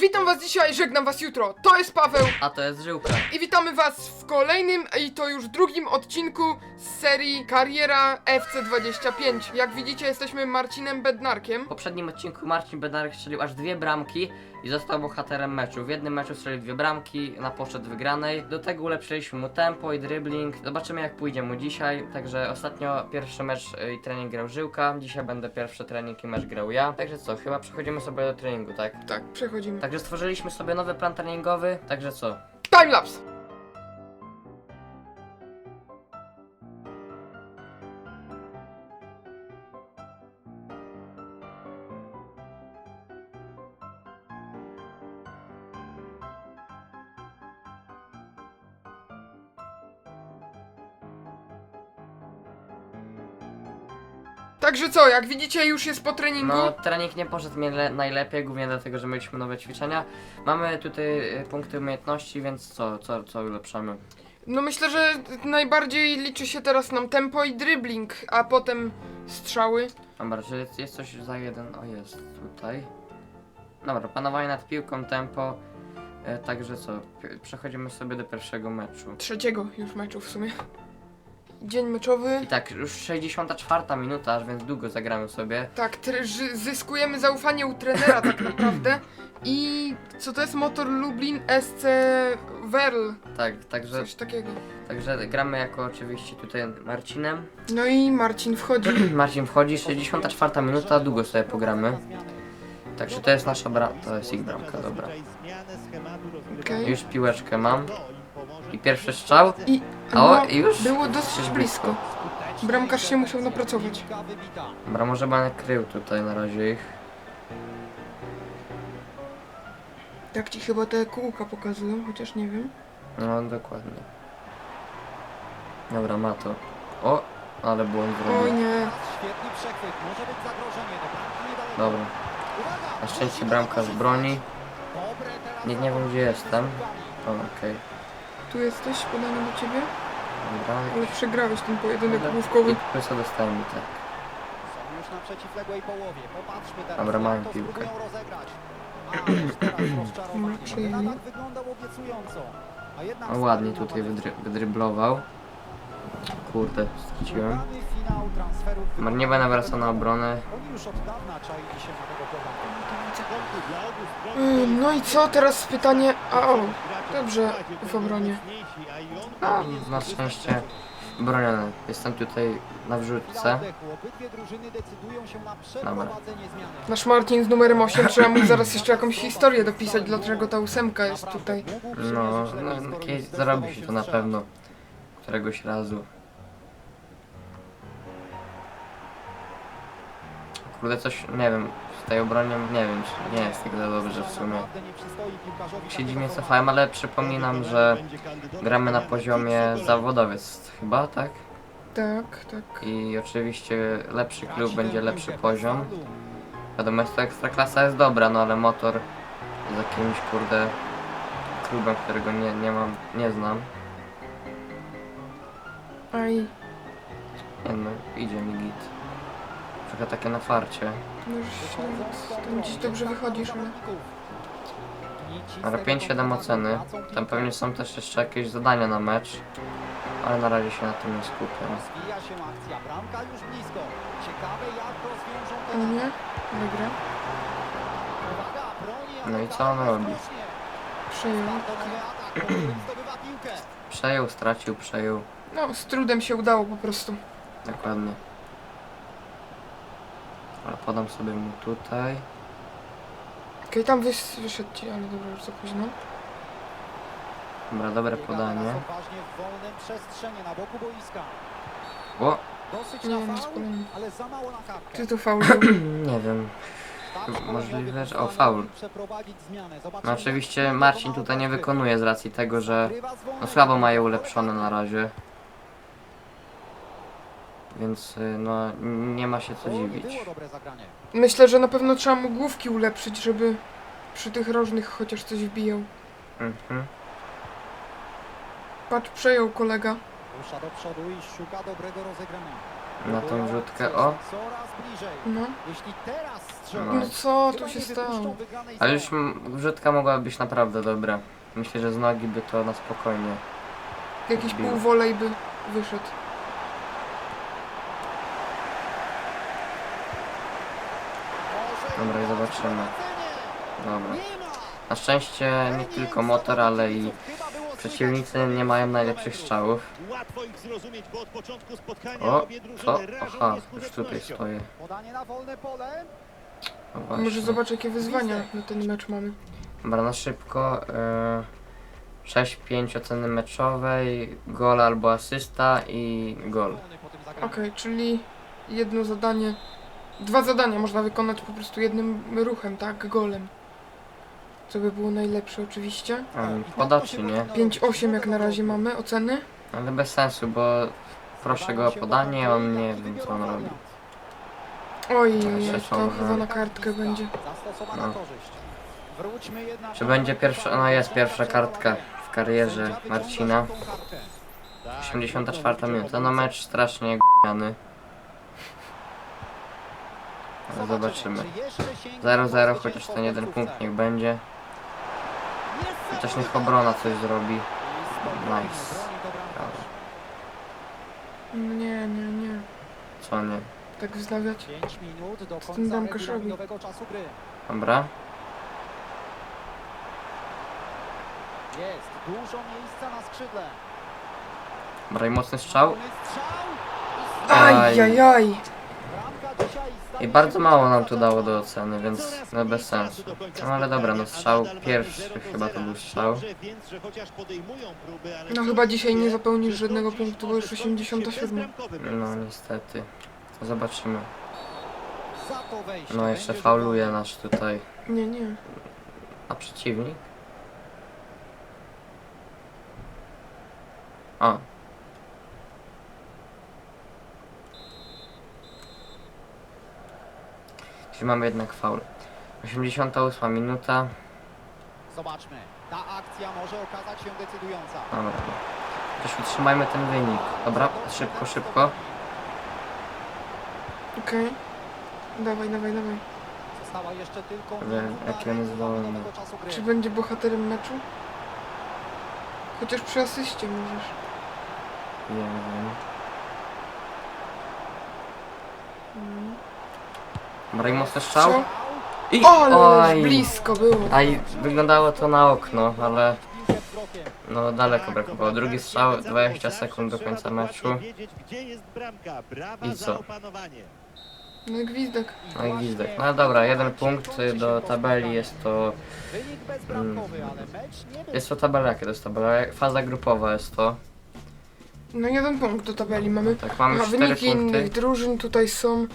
Witam was dzisiaj, żegnam was jutro. To jest Paweł A to jest żyłka. i witamy was w kolejnym i to już drugim odcinku z serii Kariera FC25. Jak widzicie, jesteśmy Marcinem Bednarkiem. W poprzednim odcinku Marcin Bednarek strzelił aż dwie bramki i został bohaterem meczu. W jednym meczu strzelił dwie bramki na poszczep wygranej. Do tego ulepszyliśmy mu tempo i dribbling. Zobaczymy jak pójdzie mu dzisiaj. Także ostatnio pierwszy mecz y, i trening grał Żyłka. Dzisiaj będę pierwszy trening i mecz grał ja. Także co, chyba przechodzimy sobie do treningu, tak? Tak, przechodzimy. Także stworzyliśmy sobie nowy plan treningowy. Także co? Timelapse! Co, jak widzicie już jest po treningu. No, trening nie poszedł mi le- najlepiej, głównie dlatego, że mieliśmy nowe ćwiczenia. Mamy tutaj y, punkty umiejętności, więc co, co, co ulepszamy? No myślę, że najbardziej liczy się teraz nam tempo i dribbling, a potem strzały. Dobra, czy jest, jest coś za jeden? O, jest tutaj. Dobra, panowanie nad piłką, tempo. E, także co, przechodzimy sobie do pierwszego meczu. Trzeciego już meczu w sumie. Dzień meczowy. I tak, już 64 minuta, aż więc długo zagramy sobie. Tak, tr- ży- zyskujemy zaufanie u trenera tak naprawdę. I co to jest motor Lublin SC Werl, Tak, także, coś takiego. także gramy jako oczywiście tutaj Marcinem. No i Marcin wchodzi. Marcin wchodzi, 64 minuta, długo sobie pogramy. Także to jest nasza bramka, to jest ich bramka, dobra. Okej. Już piłeczkę mam. I pierwszy strzał. I O, no, i już? było dosyć blisko. Bramkarz się musiał napracować. Dobra, może będę krył tutaj na razie ich. Tak ci chyba te kółka pokazują, chociaż nie wiem. No, dokładnie. Dobra, ma to. O, ale błąd Oj zrobił. nie. Świetny przechwyt, może być zagrożenie, do bramki niedaleko. Dobra. Na szczęście bramkarz broni. Dobre teraz Nie, nie wiem gdzie jestem. O, okej. Tu jesteś, podany do ciebie. Dobra. Ale przegrałeś ten pojedynek główkowy. I płysa dostałem mi tak. Są już na przeciwległej połowie. Popatrzmy teraz, Dobra, jak mamy to piłkę. spróbują rozegrać. Ależ teraz rozczarowanie. Przyjemnie. Ten atak wyglądał obiecująco. A jednak No ładnie tutaj wydry wydryblował. Kurde, skiciłem. Dobra, będę wracał na obronę. Yy, No i co teraz pytanie? A o, dobrze w obronie. A, na szczęście broniony. Jestem tutaj na wrzutce. Zmiany. Nasz Marcin z numerem 8 trzeba mu zaraz jeszcze jakąś historię dopisać, dlaczego ta ósemka jest tutaj. No, no kiedyś zarobi się to na pewno. Któregoś razu. Kurde, coś, nie wiem, w tej obronie, nie wiem, czy nie jest tak za dobrze w sumie. Się dziwnie cofałem, ale przypominam, że gramy na poziomie zawodowiec chyba, tak? Tak, tak. I oczywiście lepszy klub będzie lepszy poziom. Wiadomo, jest to ekstraklasa jest dobra, no ale motor z jakimś kurde klubem, którego nie, nie mam, nie znam. Aj, Nie no, idzie mi git. Trochę takie na farcie. już nawet tam gdzieś dobrze wychodzisz, ale... Ale 5-7 oceny. Tam pewnie są też jeszcze jakieś zadania na mecz. Ale na razie się na tym nie skupiam. Rozwija się akcja, bramka już blisko. Ciekawe jak rozwiążą O ten nie. Uwaga, broni No i co on robi? Przejął. Startowany atak, Powrót zdobywa piłkę. Przejął, stracił, przejął. No, z trudem się udało po prostu. Dokładnie. Ale podam sobie mu tutaj. Okej, tam wys wyszedł ci, ale dobra, już za późno. Dobra, dobre podanie. teraz odważnie w wolnym przestrzenie na boku boiska. O, Dosyć Nie, na nie faul, spalony. ale za mało na kartkę. Ty to faul był. nie wiem. Tak możliwe, że- o, faul. przeprowadzić zmianę. No Zobaczymy, oczywiście Marcin tutaj nie wykonuje z racji tego, że Grywa z no słabo strony. ma je ulepszone na razie. Więc y, no nie ma się co dziwić. Myślę, że na pewno trzeba mu główki ulepszyć, żeby przy tych rożnych chociaż coś wbijał. Mhm. Patrz, przejął kolega. Rusza do przodu i szuka dobrego rozegrania. Na tą wrzutkę, o. Coraz bliżej. No. Jeśli teraz strzela, No. No co tu się stało? Ale już m- wrzutka mogła być naprawdę dobra. Myślę, że z nogi by to na spokojnie. Jakiś półwolej by wyszedł. Może Dobra, i zobaczymy. Dobra. Na szczęście nie tylko motor, ale i przeciwnicy nie mają najlepszych strzałów. Łatwo ich zrozumieć, bo od początku spotkania O, co? Aha, już tutaj stoję. No właśnie. Może zobacz jakie wyzwania na ten mecz mamy. Dobra, na szybko. Yy, 6-5 oceny meczowej, gol albo asysta i gol. Okej, czyli jedno zadanie, dwa zadania można wykonać po prostu jednym ruchem, tak? Golem. Co by było najlepsze oczywiście. Um, podać czy nie? 5-8 jak na razie mamy oceny. Ale bez sensu, bo proszę go o podanie, on nie wiem co on robi. Oj, Jeszcze oj, są, to no. chyba na kartkę będzie. Zastosowana No. korzyść. Wróćmy jednak Czy będzie pierwsza, no jest pierwsza kartka w karierze Marcina. żółtą kartkę. Tak, 84 trudno minuta, no mecz strasznie g***ny. Zobaczymy. czy jeszcze sięgnie 0-0, po chociaż ten jeden punkt niech będzie. Chociaż niech obrona coś zrobi. Nice. bramkarz. No Nie, nie, nie. Co nie? Tak wznawiać. 5 minut do Co ten końca bramkarz robi? regulaminowego czasu gry. Dobra. Jest dużo miejsca na skrzydle. Dobra i mocny strzał. Wolny strzał. I Aj. Ajajaj. I bardzo mało nam tu dało do oceny, więc no bez sensu. No ale dobra, no strzał pierwszy mamy 0 do chyba to 0. był strzał. No chyba dzisiaj nie zapełnisz żadnego to punktu, bo już może skończyć się 87. bezbramkowym No niestety. Zobaczymy. To No jeszcze fauluje nasz tutaj. Nie, nie. A przeciwnik? A. Czyli mamy jednak faul. 88 minuta. Zobaczmy. Ta akcja może okazać się decydująca. Dobra. Też utrzymajmy ten wynik. Dobra, szybko, szybko. Okej. Dawaj, dawaj, dawaj. Została jeszcze tylko minuta jaki on jest wolny. czasu gry. Czy będzie bohaterem meczu? Chociaż przy asyście możesz. Nie wiem. Mm. Dobra, i mocny strzał. I Ale oj! blisko było. Aj, wyglądało to na okno, ale no daleko brakowało. Drugi strzał, wiedzą, 20 bo zawsze sekund do końca meczu. I co? No i gwizdek. No i gwizdek. No dobra, jeden punkt do tabeli jest to... Wynik bezbramkowy, ale mecz nie był Jest to tabela, jakie to jest tabela? Faza grupowa jest to. No jeden punkt do tabeli mamy. Tak, mamy 4 wyniki innych punkty. drużyn tutaj są.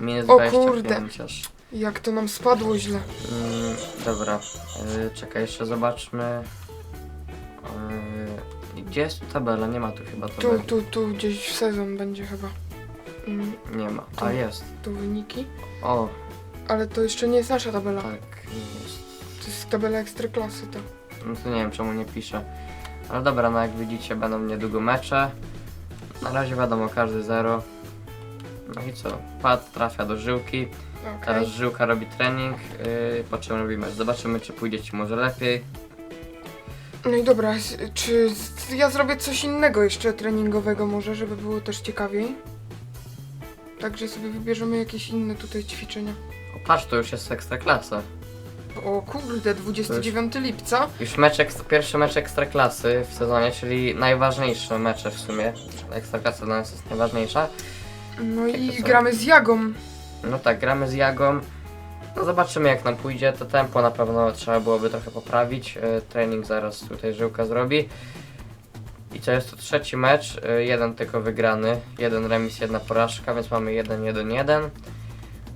Minus O 25 aż. Jak to nam spadło źle. Mm, dobra, yy, czekaj, jeszcze zobaczmy. Yy, gdzie jest tabela? Nie ma tu chyba Tu, tabeli. tu, tu gdzieś w sezon będzie chyba. Mm, Nie ma. Tu. A jest. tu wyniki. O, Ale to jeszcze nie jest nasza tabela. tak, jest. To jest tabela ekstraklasy to. No to nie wiem czemu nie piszę. Ale dobra, no jak widzicie będą niedługo mecze. Na razie wiadomo, każdy zero. No i co? Pad trafia do żyłki. Okej. Teraz żyłka robi trening, yy, po czym robi mecz. Zobaczymy czy pójdzie ci może lepiej. No i dobra, s- czy s- ja zrobię coś innego jeszcze treningowego może, żeby było też ciekawiej? Także sobie wybierzemy jakieś inne tutaj ćwiczenia. O, patrz, to już jest ekstraklasa. O kurde, 29 lipca. Już mecz ekst- pierwszy mecz ekstraklasy w sezonie, czyli najważniejsze mecze w sumie. Ekstraklasa dla nas jest najważniejsza. No i to są? gramy z Jagą. No tak, gramy z Jagą. No zobaczymy jak nam pójdzie. To tempo na pewno trzeba byłoby trochę poprawić. E, trening zaraz tutaj żyłka zrobi. I co jest to trzeci mecz, e, jeden tylko wygrany, jeden remis, jedna porażka, więc mamy 1-1-1.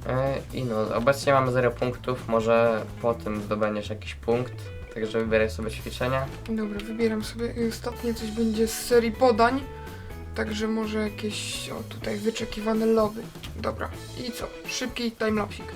E, I no, obecnie mamy 0 punktów, może po tym zdobędziesz jakiś punkt, także wybieraj sobie ćwiczenia. Dobra, wybieram sobie. Ostatnie coś będzie z serii podań. Także może jakieś, o tutaj, wyczekiwane lowy. Dobra, i co? Szybki timelapsik.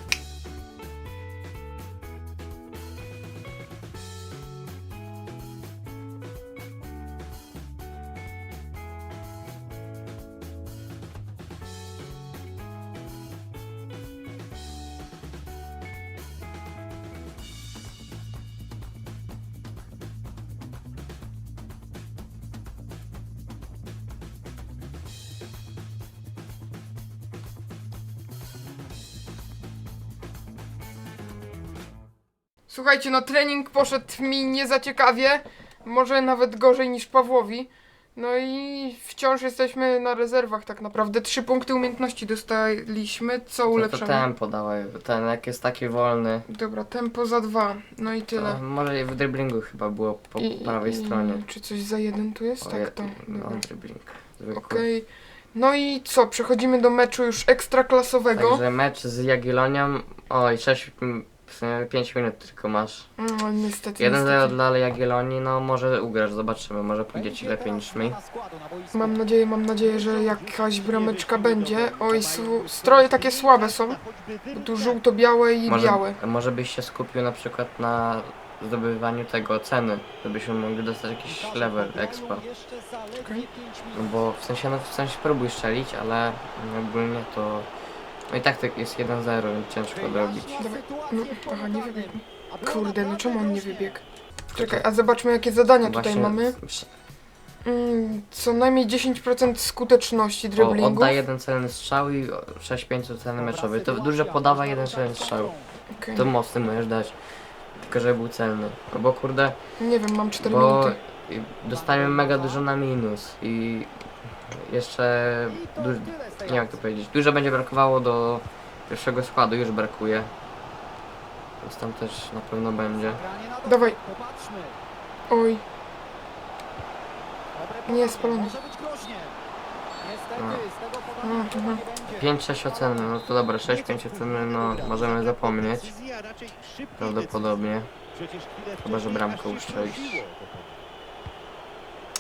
Słuchajcie, no trening poszedł mi nie za ciekawie, może nawet gorzej niż Pawłowi. No i wciąż jesteśmy na rezerwach tak naprawdę. Trzy punkty umiejętności dostaliśmy, co No to ulepszamy. tempo dawaj, ten jak jest taki wolny. Dobra, tempo za dwa, no i To tyle. może w driblingu chyba było po I- prawej i- stronie. Czy coś za jeden tu jest? O, tak, je- to. No, Dobra. dribbling. zwykły. Okej. No i co, przechodzimy do meczu już ekstraklasowego. Także mecz z Jagiellonią. Oj, 6, mm, w sumie 5 minut tylko masz. No niestety, 1-0 niestety. dla Jagiellonii, no może ugrasz, zobaczymy, może pójdzie ci lepiej niż mi. Mam nadzieję, mam nadzieję, że jakaś brameczka będzie. Oj, su- stroje takie słabe są. bo Tu żółto-białe i Może, białe. może byś się skupił na przykład na zdobywaniu tego ceny, żebyśmy mogli dostać jakiś level expa. No bo w sensie, no w sensie spróbuj strzelić, ale ogólnie to... No i tak to jest 1-0, więc ciężko odrobić. Dawaj. No, aha, nie wybiegł. Kurde, no czemu on nie wybiegł? Czekaj, a zobaczmy jakie zadania tutaj Właśnie mamy. sz- Mm, co najmniej 10% skuteczności O, driblingu. oddaj jeden celny strzał i 6-5 celny meczowy. To dużo podawa jeden celny strzał. Okej. To mocny możesz dać. Tylko żeby był celny. No bo kurde, Nie wiem, mam 4 bo minuty. dostaniemy mega dużo na minus i jeszcze du- nie wiem jak to powiedzieć. Dużo będzie brakowało do pierwszego składu, już brakuje. Więc tam też na pewno będzie. Dawaj. Oj, Nie, spalony. No. Mhm. chyba nie będzie. 5-6 oceny, no to dobra, 6-5 oceny, no możemy zapomnieć. Prawdopodobnie. Chyba, że bramkę mroziło.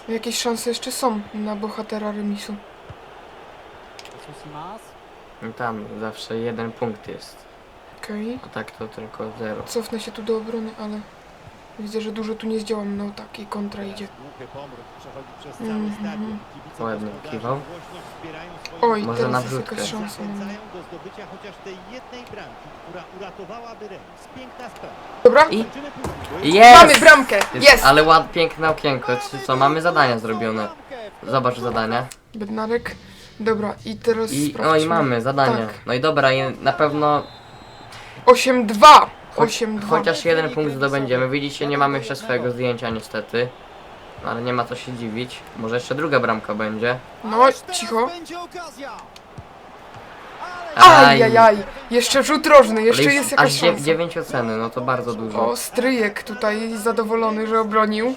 Jakieś szanse jeszcze są na bohatera remisu. No tam zawsze jeden punkt jest. Okej. A tak to tylko 0. Cofnę się tu do obrony, ale widzę, że dużo tu nie zdziałam. No tak, i kontra idzie. Mhm. Ładnie kiwał. Oj, Może teraz na jest wrzutkę. jakaś szansa. no. Zachęcają do zdobycia chociaż tej jednej bramki, która uratowałaby remis. Piękna sprawa. Dobra, I później. jest! mamy bramkę! Jest! Ale ład, piękne okienko. Czy co, mamy zadania zrobione. Zobacz zadania. Bednarek. Dobra, i teraz I, no sprawdźmy. i mamy zadania. Tak. No i dobra, i na pewno 8-2! Choć, 8-2. chociaż jeden punkt zdobędziemy. Widzicie, nie mamy jeszcze swojego zdjęcia niestety. No, Ale nie ma co się dziwić. Może jeszcze druga bramka będzie. No, teraz cicho. Ale Ajajaj! Jeszcze rzut rożny, Ale jeszcze już jest jakaś aż dzie- szansa. 9 oceny, no to bardzo dużo. O, stryjek tutaj zadowolony, że obronił.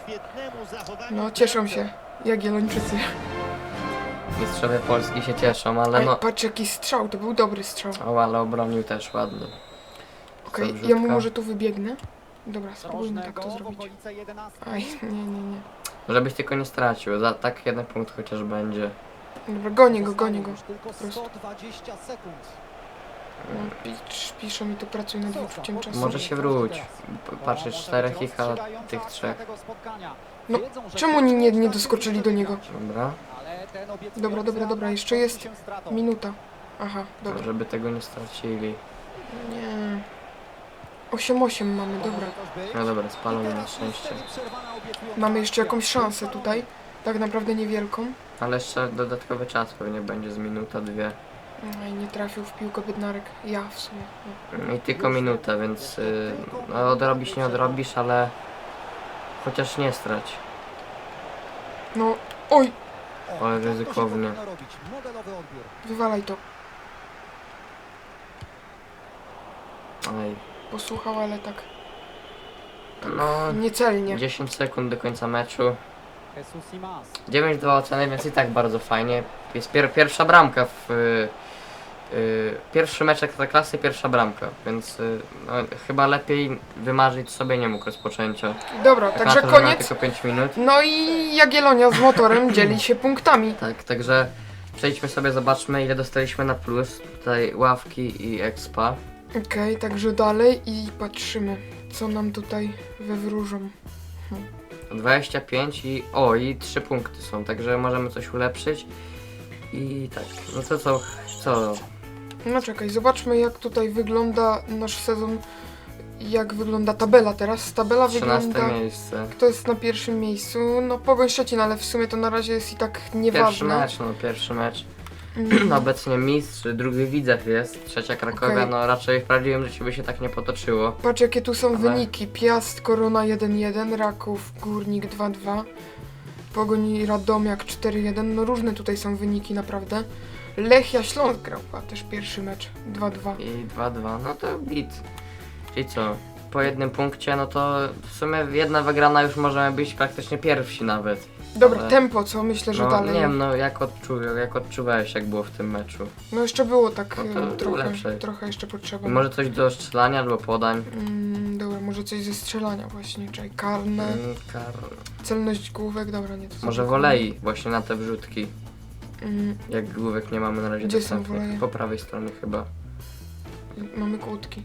No, cieszą się. Jagiellończycy. Mistrzowie Polski się cieszą, ale Ej, no... patrz jaki strzał, to był dobry strzał. O, ale obronił też ładnie. Okej, Co, ja mu może tu wybiegnę. Dobra, spróbujmy tak to zrobić. okolice 11. Aj, nie, nie, nie. Żebyś tylko nie stracił, za tak jeden punkt chociaż będzie. Dobra, gonię go, gonię go. tylko prostu. 120 sekund. No, pisz- pisze mi to pracuj nad wyczuciem czasu. Może się wróć. Patrzysz czterech ich, a tych trzech. No, czemu oni nie- nie doskoczyli do niego? Dobra. Dobra, dobra, dobra, jeszcze jest Minuta. Aha, dobra. Żeby tego nie stracili. Nie. 8-8 mamy, dobra. No dobra, spalony na szczęście. Mamy jeszcze jakąś szansę tutaj. Tak naprawdę niewielką. Ale jeszcze dodatkowy czas pewnie będzie z minuta, dwie. No i nie trafił w piłkę Bednarek. Ja w sumie. I tylko minuta, więc y, no, odrobisz nie odrobisz, ale chociaż nie strać. no, oj, Ale odbiór. wywalaj to. Oj. Posłuchał, ale tak No, niecelnie. 10 sekund do końca meczu. Jesus Simas. 9-2 oceny, więc i tak bardzo fajnie. Jest pier pierwsza bramka w... Y, y, pierwszy mecz klasy, pierwsza bramka, więc y, no, chyba lepiej wymarzyć sobie nie mógł rozpoczęcia. Dobra, na także to, że koniec. tylko 5 minut. No i Jagiellonia z motorem dzieli się punktami. Tak, także przejdźmy sobie, zobaczmy ile dostaliśmy na plus. Tutaj ławki i expa. Okej, także dalej i patrzymy, co nam tutaj wywróżą. 25 i o i 3 punkty są, także możemy coś ulepszyć. I tak, no to co, co? No czekaj, zobaczmy jak tutaj wygląda nasz sezon, jak wygląda tabela teraz. Tabela 13 wygląda... miejsce. Kto jest na pierwszym miejscu? No Pogoń Szczecin, ale w sumie to na razie jest i tak Pierwszy nieważne. mecz, no pierwszy mecz. Mm, Obecnie mistrz, drugi Widzew jest, trzecia Krakowia, Okej. no raczej w prawdziwym życiu by się tak nie potoczyło. Patrz jakie tu są Ale- wyniki. Piast, Korona 1-1, Raków, Górnik 2-2, Pogoń i Radomiak 4-1. No różne tutaj są wyniki naprawdę. Lechia Śląsk grał, też pierwszy mecz 2-2. I 2-2, no to git. Czyli co? Po jednym punkcie, no to w sumie jedna wygrana już możemy być praktycznie pierwsi nawet. Dobra, Ale- tempo co? Myślę, że No dalej. nie wiem, no jak, odczu, jak odczuwałeś jak było w tym meczu? No jeszcze było tak No to e, trochę, ulepszaj. trochę jeszcze potrzeba. Może coś do strzelania albo podań? Mm, dobra, może coś ze strzelania właśnie, czyli karne, Mm, Kar... celność główek, dobra, nie to Może wolei właśnie na te wrzutki. Mm, Jak główek nie mamy na razie Gdzie są dostępnych. woleje? Po prawej stronie chyba. mamy kłódki.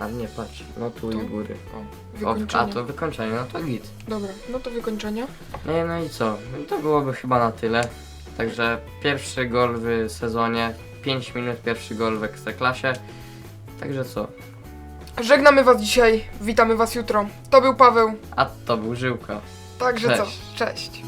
Ale nie, patrz, no tu Tu? i góry. O, O, wykończenie. a to wykończenie, no to git. Dobra, no to wykończenia. No, i- no i co? No To byłoby chyba na tyle. Także pierwszy gol w sezonie, 5 minut pierwszy gol w Ekstraklasie. Także co? Żegnamy was dzisiaj, witamy was jutro. To był Paweł, A to był Żyłka. także Cześć. co? Cześć.